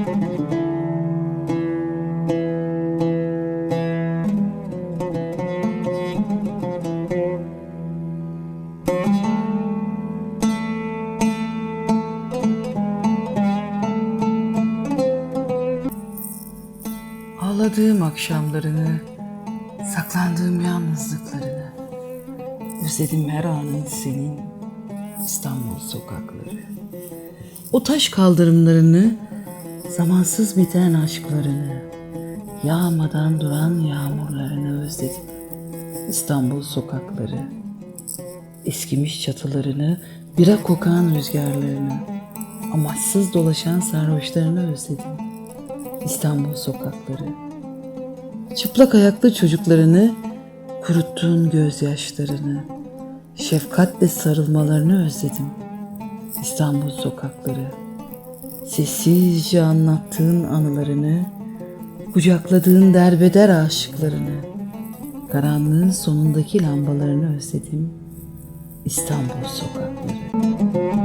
Ağladığım akşamlarını, saklandığım yalnızlıklarını, özledim her anın senin İstanbul sokakları. O taş kaldırımlarını, zamansız biten aşklarını, yağmadan duran yağmurlarını özledim. İstanbul sokakları, eskimiş çatılarını, bira kokan rüzgarlarını, amaçsız dolaşan sarhoşlarını özledim. İstanbul sokakları. Çıplak ayaklı çocuklarını, kuruttuğun gözyaşlarını, şefkatle sarılmalarını özledim. İstanbul sokakları. Sessizce anlattığın anılarını, kucakladığın derbeder aşıklarını, karanlığın sonundaki lambalarını özledim. İstanbul sokakları.